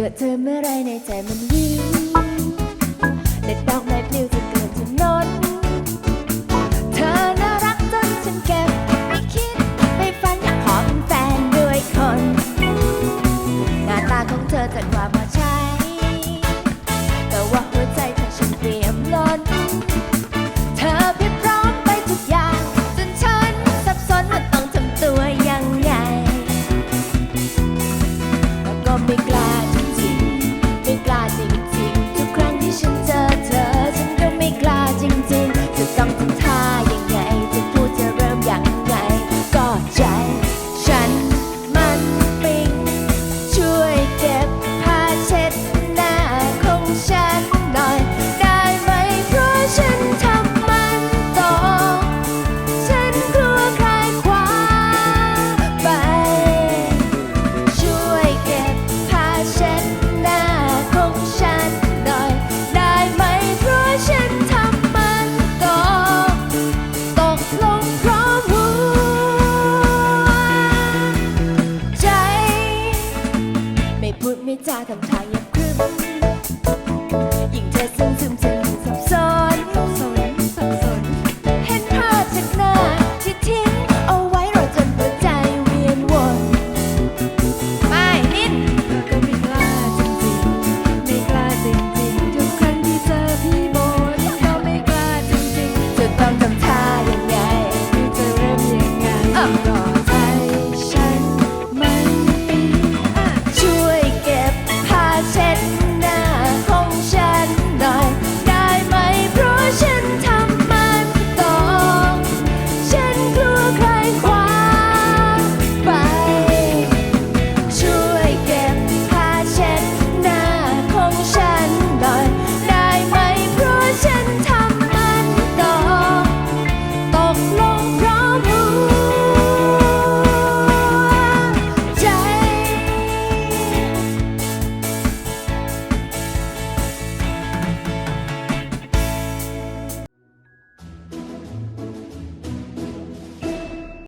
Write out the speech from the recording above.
จอเธอเมื่อไรในใจมันวิวเด็ดดอกไม้ปลิวจะเกลื่อนถนนเธอน่ารักจนฉันเก็บไม่คิด ไม่ฝันอยากขอเป็นแฟนด้วยคน หน้าตาของเธอจัดว่าพอใช้ แต่ว่าหัวใจเธอฉันเตรียมล้นเธอเพียบพร้อมไปทุกอย่าง จนฉันสับสนว่าต้องทำตัวยังไงแต่ก็ไม่กล้า ไม่จ้าทำทางยับครึ้มยิ่งเธอซึ้งซึมซึมสับสนสับสนสับสน เห็นภาพจากหน้าที่ทิ้งเอาไว้รอจนหัวใจเวียนวนไม่นิดเธอก็ไม่กล้าจริงจริงไม่กล้าจริงจริทุกครั้งที่เจอพี่โบนก็ไม่กล้าจริงจริงจะต้องทำท่ายังไงจะเริ่มยังไงก่อน